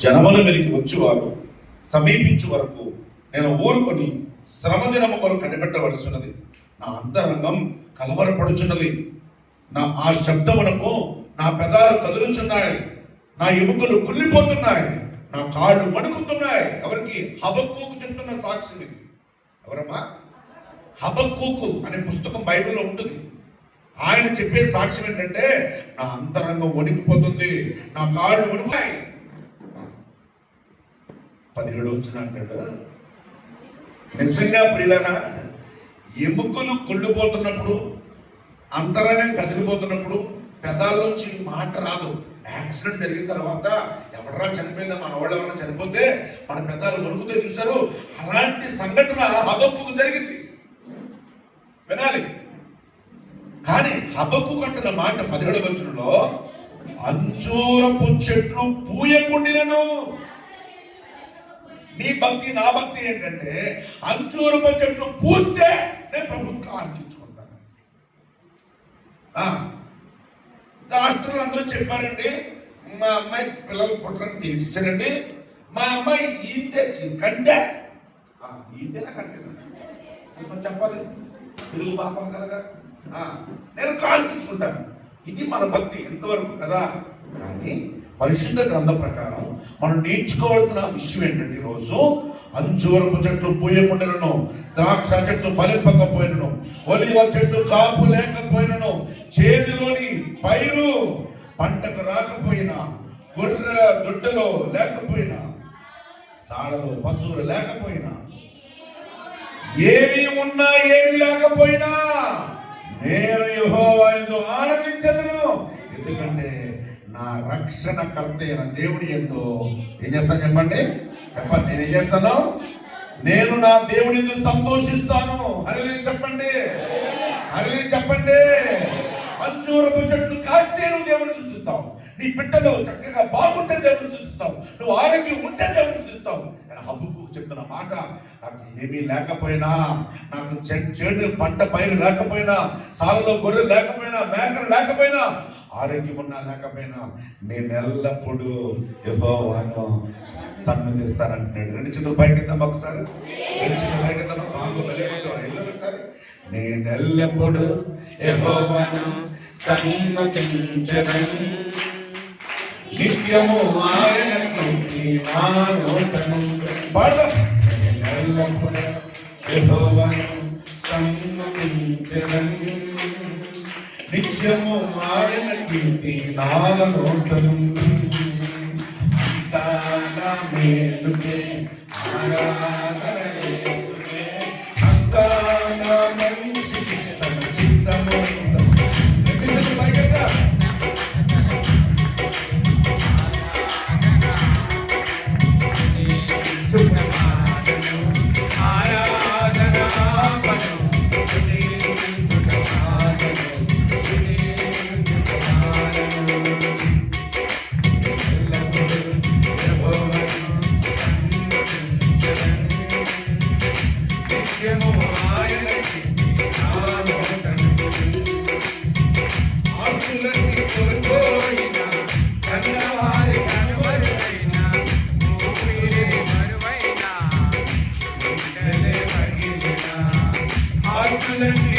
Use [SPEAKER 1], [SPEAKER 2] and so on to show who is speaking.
[SPEAKER 1] జనముల మీదకి వచ్చేవారు సమీపించు వరకు నేను ఊరుకొని శ్రమ దినము కొరకు కనిపెట్టవలసినది. నా అంతరంగం కలవరపడుచున్నది. నా ఆ శబ్దమునకు నా పెదాలు కదులుచున్నాయి. నా ఎముకలు కుళ్ళిపోతున్నాయి. నా కాళ్ళు వణుకుతున్నాయి. ఎవరికి? హబక్కూకు చెప్తున్న సాక్ష్యం ఇది. ఎవరమ్మా? హబక్కూకు అనే పుస్తకం బైబిల్లో ఉంటుంది. ఆయన చెప్పే సాక్ష్యం ఏంటంటే నా అంతరంగం వణికిపోతుంది. నా కాళ్ళు వణుకుతాయి. పదిహేడు వచ్చిన నిజంగా ప్రియులనా ఎముకలు కుళ్ళిపోతున్నప్పుడు అంతరంగం కదిలిపోతున్నప్పుడు పెదాల్లోంచి మాట రాదు. యాక్సిడెంట్ జరిగిన తర్వాత ఎవడరా చనిపోయిందా మన వాళ్ళు ఎవరైనా చనిపోతే మన పెదాలు మురుగుతో చూశారు? అలాంటి సంఘటన హబక్కు జరిగింది. వినాలి. కానీ హబక్కు కట్టిన మాట పదిహేడు వచ్చినలో అంజూరపు చెట్లు పూయకుండినను. నీ భక్తి నా భక్తి ఏంటంటే అంజూరపు చెట్లు పూస్తే నేను ప్రభుత్వం ఆర్కించుకుంటాను డాక్టర్లు అందరూ చెప్పారండి మా అమ్మాయి పిల్లలు పుట్టడం తెలిసారండి మా అమ్మాయి ఈతే కంటే ఈతేనా కంటే చెప్పాలి. తెలుగు పాపం కదా నేను కాల్పించుకుంటాను ఇది మన భక్తి ఎంతవరకు కదా? కానీ పరిశుద్ధ గ్రంథం ప్రకారం మనం నేర్చుకోవాల్సిన విషయం ఏంటంటే ఈరోజు అంజూరపు చెట్లు పూయకుండాను ద్రాక్ష చెట్లు ఫలింపకపోయినను ఒలివ చెట్లు కాపు లేకపోయినను చేతిలోని పైరు పంటకు రాకపోయినా గొర్రె దొడ్డలో లేకపోయినా సాడలో పశువులు లేకపోయినా ఏమి ఉన్నా ఏమి లేకపోయినా నేను యుహో ఆనందించదును. ఎందుకంటే నా రక్షణ కర్త అయిన దేవుడి ఎందు ఏం చేస్తాను చెప్పండి? చెప్పండి నేను ఏం చేస్తాను? నేను నా దేవుని ఎందు సంతోషిస్తాను. హరిలే చెప్పండి. హరిలే చెప్పండి. అంజూరపు చెట్లు కాస్తే నువ్వు దేవుడిని చూస్తావు నీ బిడ్డలు చక్కగా బాగుంటే దేవుడిని చూస్తావు నువ్వు ఆరోగ్యం ఉంటే దేవుడిని చూస్తావు హబ్బుకు చెప్తున్న మాట నాకు ఏమీ లేకపోయినా నాకు చె- చెడు పంట పైరు లేకపోయినా సాలలో గొర్రెలు లేకపోయినా మేకలు లేకపోయినా ఆరోగ్యం ఉన్నా లేకపోయినా నేను ఎల్లప్పుడూ యెహోవాను సన్నిధిస్తానంటున్నాడు. రెండు చేతులు పైకిద్దాం ఒకసారి. రెండు చిన్న పైకిద్దాం కింద వెళ్ళిపోతాం ఒకసారి. నేను ఎల్లప్పుడూ యెహోవాను సన్నిధించదను నిత్యము ఆయన పాడదాం నేను ఎల్లప్పుడూ యెహోవాను సన్నతించడం నిత్యము ఆయన కీర్తి నా నోటను అంతా నా మేలుకే ఆరాధన Thank you.